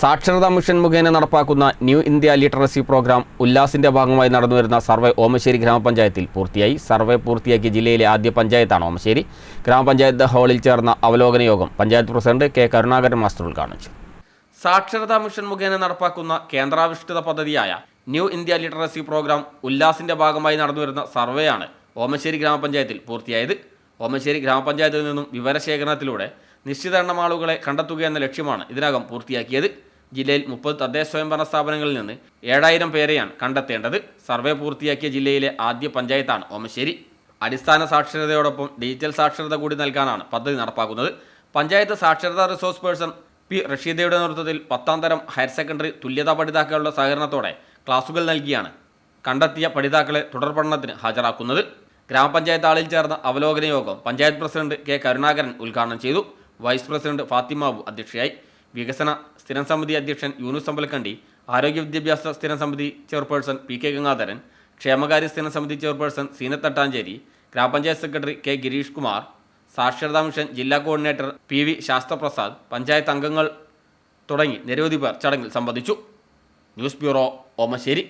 സാക്ഷരതാ മിഷൻ മുഖേന നടപ്പാക്കുന്ന ന്യൂ ഇന്ത്യ ലിറ്ററസി പ്രോഗ്രാം ഉല്ലാസിന്റെ ഭാഗമായി നടന്നുവരുന്ന സർവേ ഓമശ്ശേരി ഗ്രാമപഞ്ചായത്തിൽ പൂർത്തിയായി. സർവേ പൂർത്തിയാക്കിയ ജില്ലയിലെ ആദ്യ പഞ്ചായത്താണ് ഓമശ്ശേരി. ഗ്രാമപഞ്ചായത്ത് ഹാളിൽ ചേർന്ന അവലോകന യോഗം panchayat president K Karunakaran master ഉദ്ഘാടനിച്ചു സാക്ഷരതാ മിഷൻ മുഖേന നടപ്പാക്കുന്ന കേന്ദ്രാവിഷ്ഠിത പദ്ധതിയായ ന്യൂ ഇന്ത്യ ലിറ്ററസി പ്രോഗ്രാം ഉല്ലാസിന്റെ ഭാഗമായി നടന്നുവരുന്ന സർവേയാണ് ഓമശ്ശേരി ഗ്രാമപഞ്ചായത്തിൽ പൂർത്തിയായത്. ഓമശ്ശേരി ഗ്രാമപഞ്ചായത്തിൽ നിന്നും വിവരശേഖരണത്തിലൂടെ നിശ്ചിത എണ്ണം ആളുകളെ കണ്ടെത്തുക എന്ന ലക്ഷ്യമാണ് ഇതിനകം പൂർത്തിയാക്കിയത്. ജില്ലയിൽ മുപ്പത് തദ്ദേശ സ്വയംഭരണ സ്ഥാപനങ്ങളിൽ നിന്ന് ഏഴായിരം പേരെയാണ് കണ്ടെത്തേണ്ടത്. സർവേ പൂർത്തിയാക്കിയ ജില്ലയിലെ ആദ്യ പഞ്ചായത്താണ് ഓമശ്ശേരി. അടിസ്ഥാന സാക്ഷരതയോടൊപ്പം ഡിജിറ്റൽ സാക്ഷരത കൂടി നൽകാനാണ് പദ്ധതി നടപ്പാക്കുന്നത്. പഞ്ചായത്ത് സാക്ഷരതാ റിസോഴ്സ് പേഴ്സൺ പി റഷീദയുടെ നേതൃത്വത്തിൽ പത്താം തരം ഹയർ സെക്കൻഡറി തുല്യതാ പഠിതാക്കളുടെ സഹകരണത്തോടെ ക്ലാസുകൾ നൽകിയാണ് കണ്ടെത്തിയ പഠിതാക്കളെ തുടർ പഠനത്തിന് ഹാജരാക്കുന്നത്. ഗ്രാമപഞ്ചായത്ത് ആളിൽ ചേർന്ന അവലോകന യോഗം പഞ്ചായത്ത് പ്രസിഡന്റ് കെ കരുണാകരൻ ഉദ്ഘാടനം ചെയ്തു. വൈസ് പ്രസിഡന്റ് ഫാത്തിമാബു അധ്യക്ഷയായി. വികസന സ്ഥിരം സമിതി അധ്യക്ഷൻ യൂനുസ് അമ്പലക്കണ്ടി ആരോഗ്യ വിദ്യാഭ്യാസ സ്ഥിരം സമിതി ചെയർപേഴ്സൺ പി കെ ഗംഗാധരൻ ക്ഷേമകാര്യ സ്ഥിരം സമിതി ചെയർപേഴ്സൺ സീനത്ത് തട്ടാഞ്ചേരി ഗ്രാമപഞ്ചായത്ത് സെക്രട്ടറി കെ ഗിരീഷ് കുമാർ സാക്ഷരതാ മിഷൻ ജില്ലാ coordinator P V Sasthraprasad panchayat അംഗങ്ങൾ തുടങ്ങി നിരവധി പേർ ചടങ്ങിൽ സംബന്ധിച്ചു. News bureau Omassery.